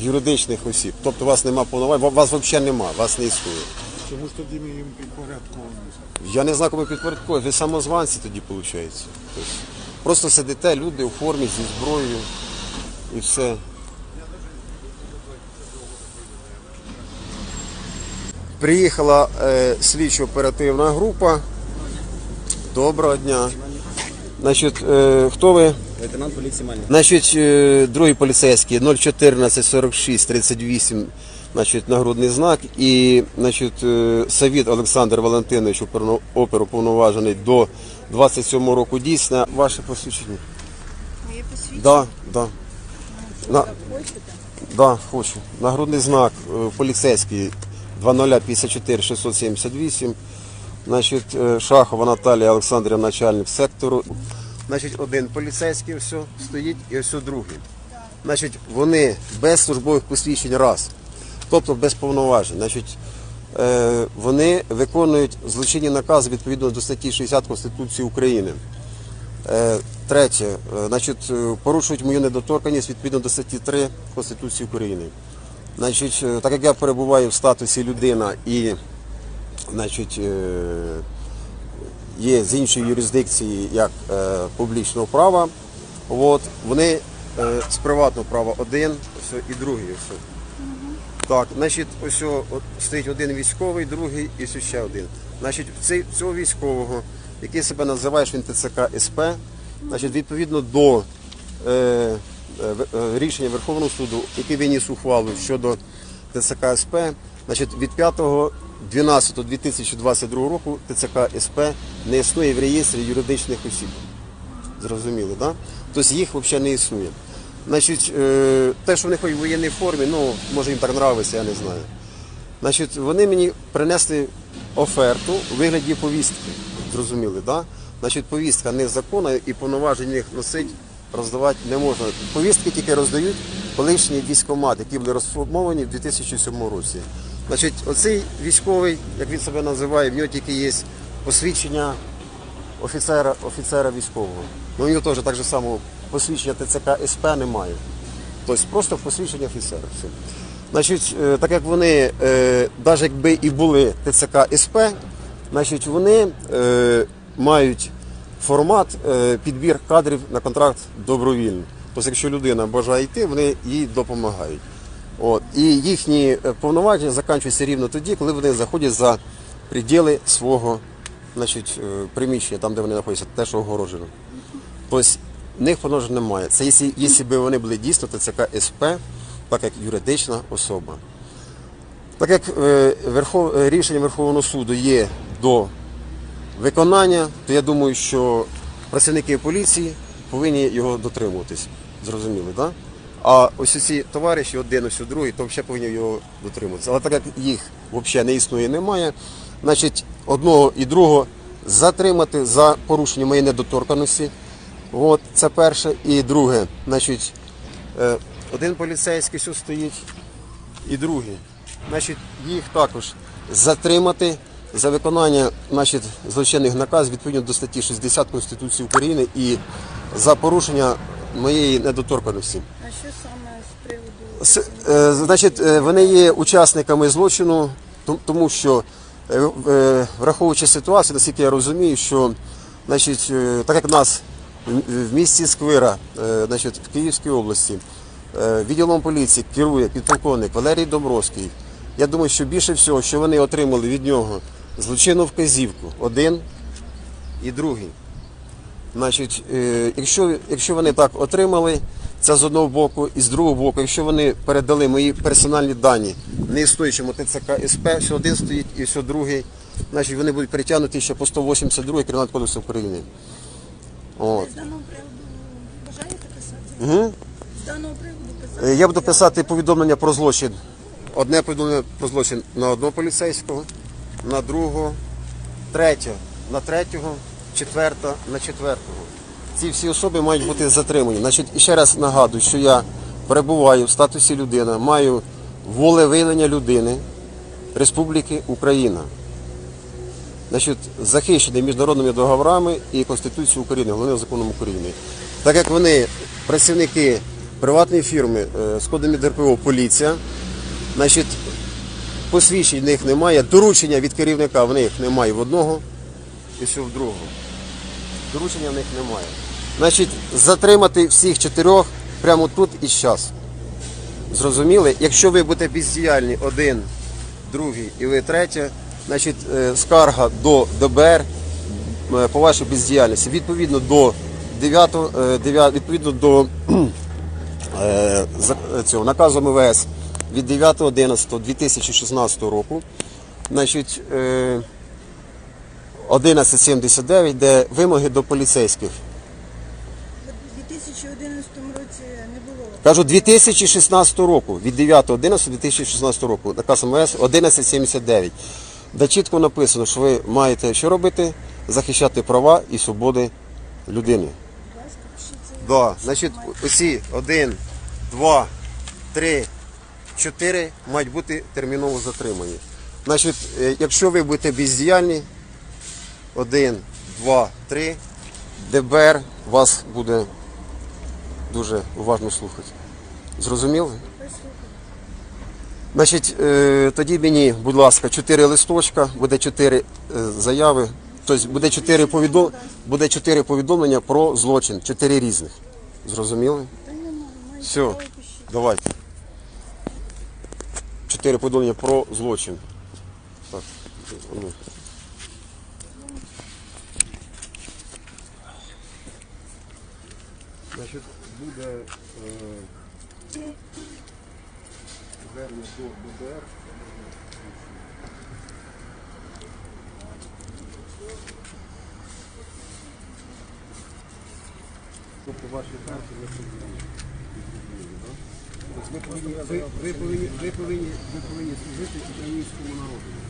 юридичних осіб. Тобто у вас нема повноважень, вас взагалі нема, вас не існує. Чому ж тоді ми їм підпорядковані? Я не знаю, кому підпорядковують. Ви самозванці тоді виходить. Тобто, просто сидите, люди у формі зі зброєю і все. Приїхала е, слідчо-оперативна група. Доброго дня. Значить, е, хто ви? Лейтенант поліції Мальник. Значить, е, другий поліцейський 014 46 38, значить, нагрудний знак. І значить, е, Савіт Олександр Валентинович, оперно- оперуповноважений до 27 року дійсне. Ваше посвідчення? Моє посвідчення. Да, да. На, да, хочу. Нагрудний знак е, поліцейський 2054 678. Значить, Шахова Наталія Олександрівна, начальник сектору. Значить, один поліцейський все стоїть і ось другий. Значить, вони без службових посвідчень раз, тобто без повноважень. Значить, е, вони виконують злочинні накази відповідно до статті 60 Конституції України. Е, Третє, е, значить, порушують мою недоторканність відповідно до статті 3 Конституції України. Значить, так як я перебуваю в статусі людина і значить, є з іншої юрисдикції як е, публічного права, от, вони е, з приватного права один ось, і другий. Ось. Так, значить, ось от стоїть один військовий, другий і ще один. Значить, цей, цього військового, який себе називає, що він ТЦК СП, значить, відповідно до е, е, е, рішення Верховного суду, який виніс ухвалу щодо ТЦК СП, значить, від 5.12.2022 року ТЦК СП не існує в реєстрі юридичних осіб. Зрозуміло, так? Да? Тобто їх взагалі не існує. Значить, е, те, що вони ходять в воєнній формі, ну, може їм так нравиться, я не знаю. Значить, вони мені принесли оферту у вигляді повістки. Зрозуміли? Да? Значить, повістка незаконна і повноважень їх носить, роздавати не можна. Повістки тільки роздають колишні військомати, які були розформовані в 2007 році. Значить, оцей військовий, як він себе називає, в нього тільки є посвідчення офіцера, офіцера військового. Ну, у нього теж так же само посвідчення ТЦК СП немає. Тобто просто посвідчення офіцера. Все. Значить, е, так як вони, навіть якби і були ТЦК СП, значить вони е, мають формат е, підбір кадрів на контракт добровільний. Тобто, якщо людина бажає йти, вони їй допомагають. От. І їхні е, повноваження закінчуються рівно тоді, коли вони заходять за приділи свого значить, е, приміщення, там, де вони знаходяться, те, що огорожено. Тобто в них повноважень немає. Це якщо, якщо б вони були дійсно ТЦК СП, так як юридична особа. Так як е, Верхов, е, рішення Верховного суду є до виконання, то я думаю, що працівники поліції повинні його дотримуватись. Зрозуміли, так? Да? А ось ці товариші, один, ось другий, то взагалі повинні його дотримуватися. Але так як їх взагалі не існує, немає, значить одного і другого затримати за порушення моєї недоторканості. От, це перше. І друге, значить, е, один поліцейський що стоїть, і другий. Значить, їх також затримати за виконання значить, злочинних наказів відповідно до статті 60 Конституції України і за порушення моєї недоторканості. А що саме з приводу С- е, Значить, е, вони є учасниками злочину, том- тому що, е, е, враховуючи ситуацію, наскільки я розумію, що значить, е, так як в нас в- в місті Сквира, е, значить, в Київській області, е, відділом поліції керує підполковник Валерій Домбровський. Я думаю, що більше всього, що вони отримали від нього злочинну вказівку, один і другий. Значить, е, якщо, якщо вони так отримали, це з одного боку, і з другого боку, якщо вони передали мої персональні дані не існуючому ТЦК СП, що один стоїть і що другий, значить вони будуть притягнуті ще по 182 Кримінального кодексу України. От. з даного приводу бажаєте писати? Угу. З даного приводу писати? Я буду писати повідомлення про злочин. Одне повідомлення про злочин на одного поліцейського, на другого, третє на третього, четверта на четвертого. Ці всі особи мають бути затримані. Значить, і ще раз нагадую, що я перебуваю в статусі людина, маю волевиявлення людини Республіки Україна. Значить, захищений міжнародними договорами і Конституцією України, головним законом України. Так як вони працівники приватні фірми е, з кодами ДРПО поліція. Значить, посвідчень в них немає, доручення від керівника в них немає в одного і все в другого. Доручення в них немає. Значить, затримати всіх чотирьох прямо тут і зараз. Зрозуміли? Якщо ви будете бездіяльні один, другий і ви третє, значить е, скарга до ДБР е, по вашій бездіяльності відповідно до 9, е, 9 відповідно до е, цього наказу МВС від 9.11.2016 року. Значить, е, 1179, де вимоги до поліцейських. У 2011 році не було. Кажу, 2016 року, від 9.11.2016 року, наказ МВС 1179, де чітко написано, що ви маєте що робити? Захищати права і свободи людини. Будь ласка, пишіть. Да, значить, усі один, два, три, чотири мають бути терміново затримані. Значить, е, якщо ви будете бездіяльні, один, два, три, ДБР вас буде дуже уважно слухати. Зрозуміли? Значить, е, тоді мені, будь ласка, чотири листочка, буде чотири е, заяви. Тобто буде чотири повідом... буде чотири повідомлення про злочин, чотири різних. Зрозуміли? Все, давайте. Чотири повідомлення про злочин. Так. Значить, буде е, звернення до ДБР. Тобто ваші не. Тобто ви повинні, ви повинні служити українському народу.